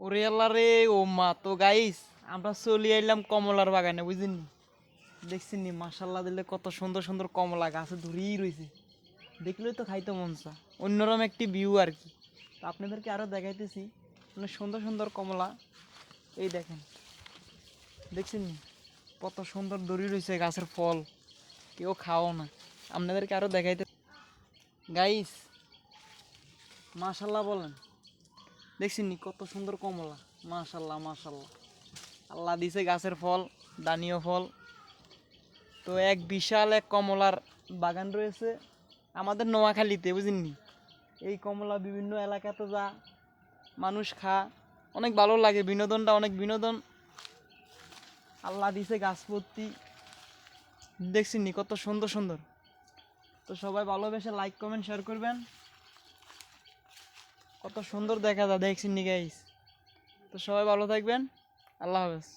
ওরে আল্লাহ রে, ও মা। তো গাইস আমরা চলে এলাম কমলার বাগানে বুঝলেন দেখছেন নি মাসাল্লাহ দিলে কত সুন্দর সুন্দর কমলা গাছে ধরেই রয়েছে দেখলেই তো খাইতে মন চা। অন্যরকম একটি ভিউ আর কি। তো আপনাদেরকে আরও দেখাইতেছি অনেক সুন্দর সুন্দর কমলা। এই দেখেন দেখছেন নি কত সুন্দর দড়ি রয়েছে গাছের ফল। কেউ খাও না। আপনাদেরকে আরও দেখাইতে গাইস মাশাল্লাহ বলেন। দেখছেন কত সুন্দর কমলা? মাশাল্লাহ মাশাল্লাহ। আল্লাহ দিছে গাছের ফল দানীয় ফল। তো এক বিশাল এক কমলার বাগান রয়েছে আমাদের নোয়াখালীতে বুঝেননি এই কমলা বিভিন্ন এলাকাতে যা মানুষ খা অনেক ভালো লাগে, বিনোদনটা অনেক বিনোদন। আল্লাহ দিছে গাছপত্তি দেখছেন নি কত সুন্দর সুন্দর। তো সবাই ভালোবেসে লাইক কমেন্ট শেয়ার করবেন। কত সুন্দর দেখা যায় দেখছেন নি গাইস তো সবাই ভালো থাকবেন আল্লাহ হাফেজ।